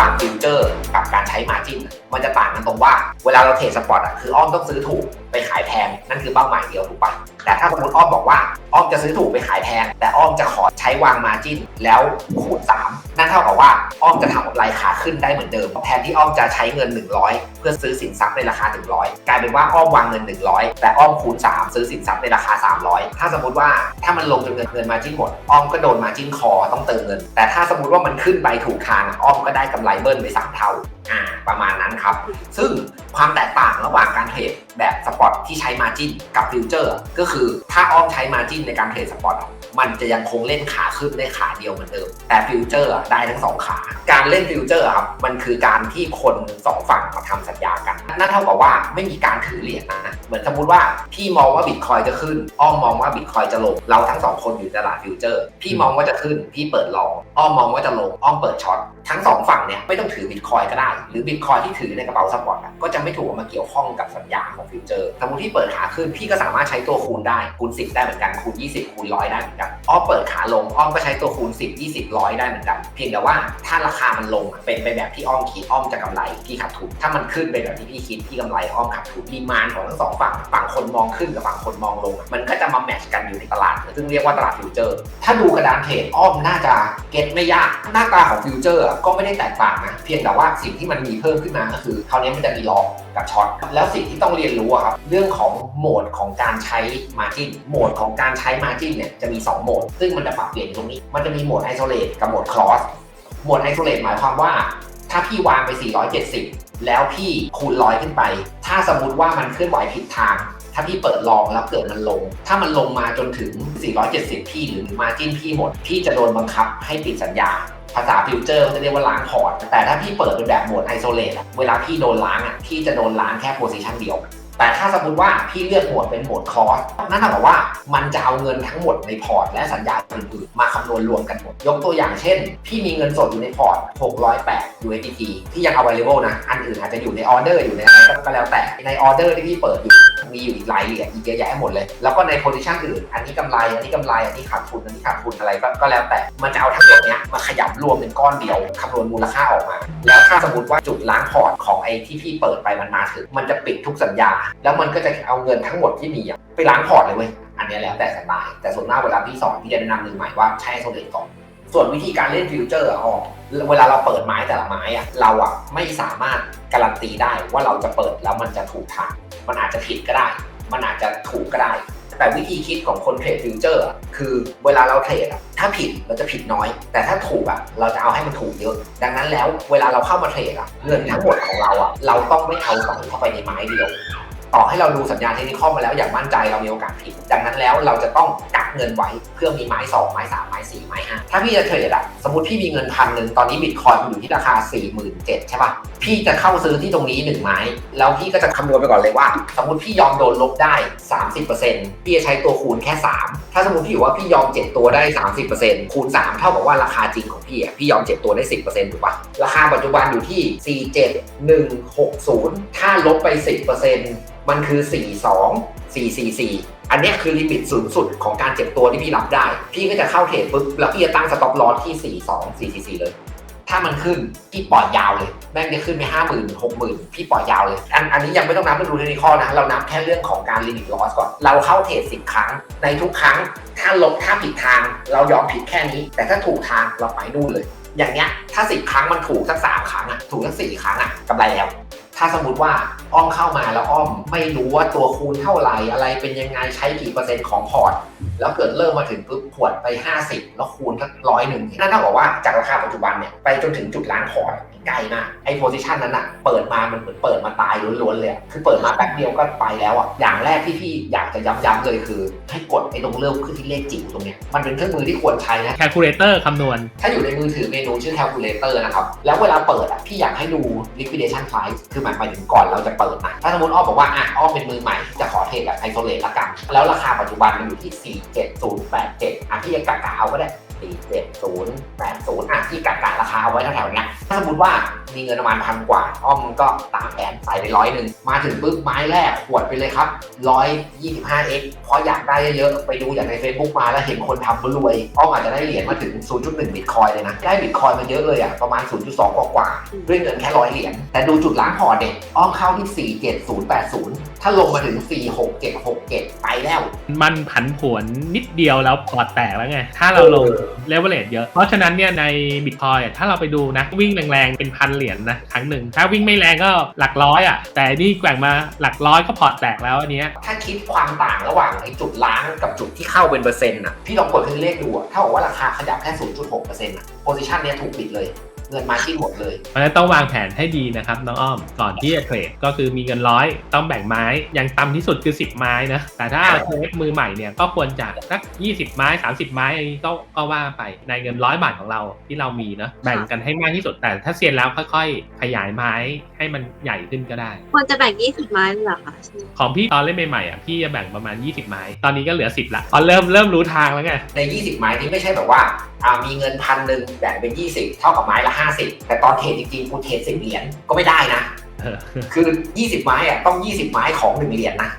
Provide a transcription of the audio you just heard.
ว่างฟิวเจอร์กับการใช้มาจิ้นมันจะต่างกันตรงว่าเวลาเราเทรดสปอตอะคืออ้อมต้องซื้อถูกไปขายแพงนั่นคือเป้าหมายเดียวถูกปะแต่ถ้าสมมติอ้อมบอกว่าอ้อมจะซื้อถูกไปขายแพงแต่อ้อมจะขอใช้วางมาจิ้นแล้วคูณ3 นั่นเท่ากับว่าอ้อมจะทำกำไรขาขึ้นได้เหมือนเดิม แทนที่อ้อมจะใช้เงิน 100 เพื่อซื้อสินทรัพย์ในราคา 100 กลายเป็นว่าอ้อมวางเงิน 100 แต่อ้อมคูณ 3 ซื้อสินทรัพย์ในราคา 300 ถ้าสมมติว่าถ้ามันลงจนเงินเงินมาจิ้นหมด อ้อมก็โดนมาจิ้นคอต้องเติมเงิน แต่ถ้าสมมติว่ามันขึ้นไปถูกทางอ้อมก็ได้กำไรเบิ้ลไปสามเท่าอ่าประมาณนั้นครับ ซึ่งความแตกต่างระหว่างการเทรดแบบสปอตที่ใช้มาจิ้นกับฟิวเจอร์ก็คือถ้าอ้อมใช้มาจิ้นในการเทรดสปอตมันจะยังคงเล่นขาขึ้นได้ขาเดียวเหมือนเดิม แต่ฟิวเจอร์ได้ทั้งสองขา การเล่นฟิวเจอร์ครับ มันคือการที่คนสองฝั่งมาทำส นั่นเท่ากับว่าไม่มีการถือเหรียญนะเหมือนสมมติว่าพี่มองว่าบิตคอยจะขึ้น อ้อมมองว่าบิตคอยจะลง เราทั้งสองคนอยู่ตลาดฟิวเจอร์ พี่มองว่าจะขึ้น พี่เปิดลองอ้อมมองว่าจะลง อ้อมเปิดช็อต ทั้งสองฝั่งเนี่ยไม่ต้องถือบิตคอยก็ได้ หรือบิตคอยที่ถือในกระเป๋าสปอร์ตอะก็จะไม่ถูกมาเกี่ยวข้องกับสัญญาของฟิวเจอร์ สมมติที่เปิดขาขึ้น พี่ก็สามารถใช้ตัวคูณได้ คูณ 10 ได้เหมือนกัน คูณ 20 คูณร้อยได้เหมือนกัน อ้อมเปิดขาลง อ้อมก็ใช้ตัวคูณ 10 20ร้อยได้เหมือนกัน เพียงแต่ว่าถ้าราคามันลงเป็นไปแบบที่อ้อมคิดอ้อมจะกำไรพี่ขาดทุน ถ้ามันขึ้นไปแบบที่พี่คิดพี่กำไรอ้อมขาดทุนดีมานของทั้งสองฝั่งฝั่งคนมองขึ้นกับฝั่งคนมองลง มันก็จะมาแมทช์กันอยู่ในตลาด ซึ่งเรียกว่าตลาดฟิวเจอร์ ถ้าดูกระดานเทรดอ้อมน่าจะเก็ตไม่ยาก หน้าตาของฟิวเจอร์ก็ไม่ได้แตกต่างนะ เพียงแต่ว่าสิ่งที่มันมีเพิ่มขึ้นมาก็คือคราวนี้มันจะมีลองกับช็อตแล้วสิ่งที่ต้องเรียนรู้ครับเรื่องของโหมดของการใช้ Margin โหมดของการใช้ Margin เนี่ยจะมี 2 โหมด ซึ่งมันจะปรับเปลี่ยนตรงนี้ มันจะมีโหมด Isolate กับโหมด Cross โหมด Isolate หมายความว่า ถ้าพี่วางไป 470 แล้วพี่คูณร้อยขึ้นไป ถ้าสมมติว่ามันเคลื่อนไหวผิดทาง ถ้าพี่เปิดลองแล้วเกิดมันลง ถ้ามันลงมาจนถึง 470 พี่หรือมาจิ้นพี่หมด พี่จะโดนบังคับให้ปิดสัญญาภาษาฟิวเจอร์เขาจะเรียกว่าล้างพอร์ต แต่ถ้าพี่เปิดเป็นแบบโหมดไอโซเลตเวลาพี่โดนล้างอะ พี่จะโดนล้างแค่โพซิชันเดียว แต่ถ้าสมมติว่าพี่เลือกหมวดเป็นหมวดคอสนั่นหมายความว่ามันจะเอาเงินทั้งหมดในพอร์ต และสัญญาอื่นๆมาคำนวณรวมกันหมด ยกตัวอย่างเช่น พี่มีเงินสดอยู่ในพอร์ต 608 USDT ที่ยัง available นะ อันอื่นอาจจะอยู่ในออเดอร์อยู่ในอะไรก็แล้วแต่ในออเดอร์ที่พี่เปิดอยู่ มีอยู่อีกรายละเอียดอีกเยอะแยะหมดเลย แล้วก็ในโพซิชันอื่น อันนี้กำไร อันนี้กำไร อันนี้ขาดทุน อันนี้ขาดทุนอะไรก็แล้วแต่ มันจะเอาทั้งหมดเนี้ยมาขยำรวมเป็นก้อนเดียวคำนวณมูลค่าออกมา แล้วถ้าสมมติว่าจุดล้างพอร์ตของไอ้ที่พี่เปิดไปมันมาถึง มันจะปิดทุกสัญญา แล้วมันก็จะเอาเงินทั้งหมดที่มีไปล้างพอร์ตเลยเว้ย อันนี้แล้วแต่สไตล์แต่ส่วนมากเวลาพี่สอนพี่จะแนะนำมือใหม่ว่าใช้โซเลตก่อนส่วนวิธีการเล่นฟิวเจอร์อะอเวลาเราเปิดไม้แต่ละไม้อะเราอะไม่สามารถการันตีได้ว่าเราจะเปิดแล้วมันจะถูกทาง มันอาจจะผิดก็ได้ มันอาจจะถูกก็ได้ แต่วิธีคิดของคนเทรดฟิวเจอร์คือเวลาเราเทรดอะถ้าผิดเราจะผิดน้อย แต่ถ้าถูกอะเราจะเอาให้มันถูกเยอะ ดังนั้นแล้วเวลาเราเข้ามาเทรดอะเงินทั้งหมดของเราอะเราต้องไม่เอาใส่เข้าไปในไม้เดียว ต่อให้เราดูสัญญาณเทคนิคมาแล้วอย่างมั่นใจเรามีโอกาสผิด ดังนั้นแล้วเราจะต้องกักเงินไว้เพื่อมีไม้สองไม้สามไม้สี่ไม้ห้าถ้าพี่จะเทรดอะสมมติพี่มีเงินพันหนึ่งตอนนี้บิตคอยน์มันอยู่ที่ราคา 4 7 0 0 0ใช่ปะพี่จะเข้าซื้อที่ตรงนี้หนึ่งไม้ แล้วพี่ก็จะคำนวณไปก่อนเลยว่า สมมติพี่ยอมโดนลบได้ 30%พี่จะใช้ตัวคูณแค่ 3 ถ้าสมมติพี่อยู่ว่าพี่ยอม 7 ตัวได้ 30%คูณ 3 เท่ากับว่าราคาจริงของพี่อะพี่ยอม 7 ตัวได้ 10%ถูกปะราคาปัจจุบันอยู่ที่ 47160 ถ้าลบไป 10% มันคือ 42 444 อันนี้คือลิมิตสูงสุดของการเจ็บตัวที่พี่รับได้ พี่ก็จะเข้าเทรดปุ๊บแล้วพี่จะตั้งสต็อปลอสที่ 42 444 เลย ถ้ามันขึ้นพี่ปล่อยยาวเลยแม่งจะขึ้นไปห้าหมื่นหกหมื่นพี่ปล่อยยาวเลย อันอันนี้ยังไม่ต้องนับเรื่องดูเทคนิคอนะ เรานับแค่เรื่องของการลิมิตลอสก่อน เราเข้าเทรดสิบครั้ง ในทุกครั้ง ถ้าลบถ้าผิดทาง เรายอมผิดแค่นี้ แต่ถ้าถูกทางเราไปนู่นเลย อย่างเงี้ยถ้าสิบครั้งมันถูกสักสามครั้งอะถูกสักสี่ครั้งอะกำไรแล้ว ถ้าสมมติว่าอ้อมเข้ามาแล้วอ้อมไม่รู้ว่าตัวคูณเท่าไหร่อะไรเป็นยังไงใช้กี่เปอร์เซ็นต์ของพอร์ต แล้วเกิดเริ่มมาถึงปุ๊บขวดไป 50 แล้วคูณสักร้อยหนึ่งนั่นเท่ากับว่าจากราคาปัจจุบันเนี่ยไปจนถึงจุดล้างพอร์ตใกล้มากไอ้โพซิชันนั้นอะเปิดมามันเหมือนเปิดมาตายล้วนๆเลยอะคือเปิดมาแป๊บเดียวก็ไปแล้วอะอย่างแรกที่พี่อยากจะย้ำๆเลยคือ ให้กดไอ้ตรงเริ่มขึ้นที่เลขจิ๋วตรงเนี้ยมันเป็นเครื่องมือที่ควรใช้นะแคลคูลเลเตอร์คำนวณ ถ้าอยู่ในมือถือเมนูชื่อ calculator นะครับ แล้วเวลาเปิดอะพี่อยากให้ดู liquidation price คือหมายหมายถึงก่อนเราจะเปิดนะถ้าสมมติอ้อมบอกว่าอะอ้อมเป็นมือใหม่จะขอเทรดแบบ isolate ละกันแล้วราคาปัจจุบันมันอยู่ที่ 47087อะพี่จะกะกะเอาก็ได้ สี่เจ็ดศูนย์แปดศูนย์อะที่กักกะราคาเอาไว้แถวๆเนี้ยถ้าสมมติว่า มีเงินประมาณพันกว่า อ้อมก็ตามแผนใส่ไปร้อยหนึ่ง มาถึงปุ๊บไม้แรกขวดไปเลยครับร้อยยี่สิบห้าเอ็กเพราะอยากได้เยอะๆ ไปดูอย่างใน Facebook มาแล้วเห็นคนทำก็รวย อ้อมอาจจะได้เหรียญมาถึง 0.1 บิตคอยเลยนะ ได้บิตคอยมาเยอะเลยอะประมาณ 0.2 กว่าๆด้วยเงินแค่ร้อยเหรียญ แต่ดูจุดล้างพอร์ตเด็กอ้อมเข้าที่ 47080 ถ้าลงมาถึง 46767 ไปแล้ว มันผันผวนนิดเดียวแล้วพอร์ตแตกแล้วไง ถ้าเราลงเลเวลเลตเยอะ เพราะฉะนั้นเนี่ยในบิตคอยถ้าเราไปดูนะวิ่งแรงๆเป็นพันลี่ยนะครั้งหนึ่ง ถ้าวิ่งไม่แรงก็หลักร้อยอะ แต่นี่แกว่งมาหลักร้อยก็พอร์ตแตกแล้วอันเนี้ยถ้าคิดความต่างระหว่างไอ้จุดล้างกับจุดที่เข้าเป็นเปอร์เซ็นต์อะพี่ลองกดเครื่องเลขดูอะถ้าบอกว่าราคาขยับแค่ 0.6%อะโพซิชันเนี้ยถูกปิดเลย เงินมาที่หมดเลย เพราะฉะนั้นต้องวางแผนให้ดีนะครับน้องอ้อมก่อนที่จะเทรดก็คือมีเงินร้อยต้องแบ่งไม้อย่างต่ำที่สุดคือ 10 ไม้นะแต่ถ้าเทรดมือใหม่เนี่ยก็ควรจะสัก 20 ไม้ 30 ไม้อันนี้ก็ก็ว่าไปในเงินร้อยบาทของเราที่เรามีนะแบ่งกันให้มากที่สุดแต่ถ้าเซียนแล้วค่อยๆ ขยายไม้ให้มันใหญ่ขึ้นก็ได้ ควรจะแบ่ง 20 ไม้เลยเหรอคะของพี่ตอนเล่นใหม่ๆอะพี่จะแบ่งประมาณ 20 ไม้ ตอนนี้ก็เหลือ 10ละพอเริ่มเริ่มรู้ทางแล้วไงใน 20 ไม้นี้ไม่ใช่แบบว่าอ่ามีเงินพันหนึ่งแบ่งเป็น 20 เท่ากับไม้ละ50แต่ตอนเทรดจริงๆกูเทรด10เหรียญก็ไม่ได้นะเออคือ20ไม้อะต้อง20ไม้ของ1เหรียญนะ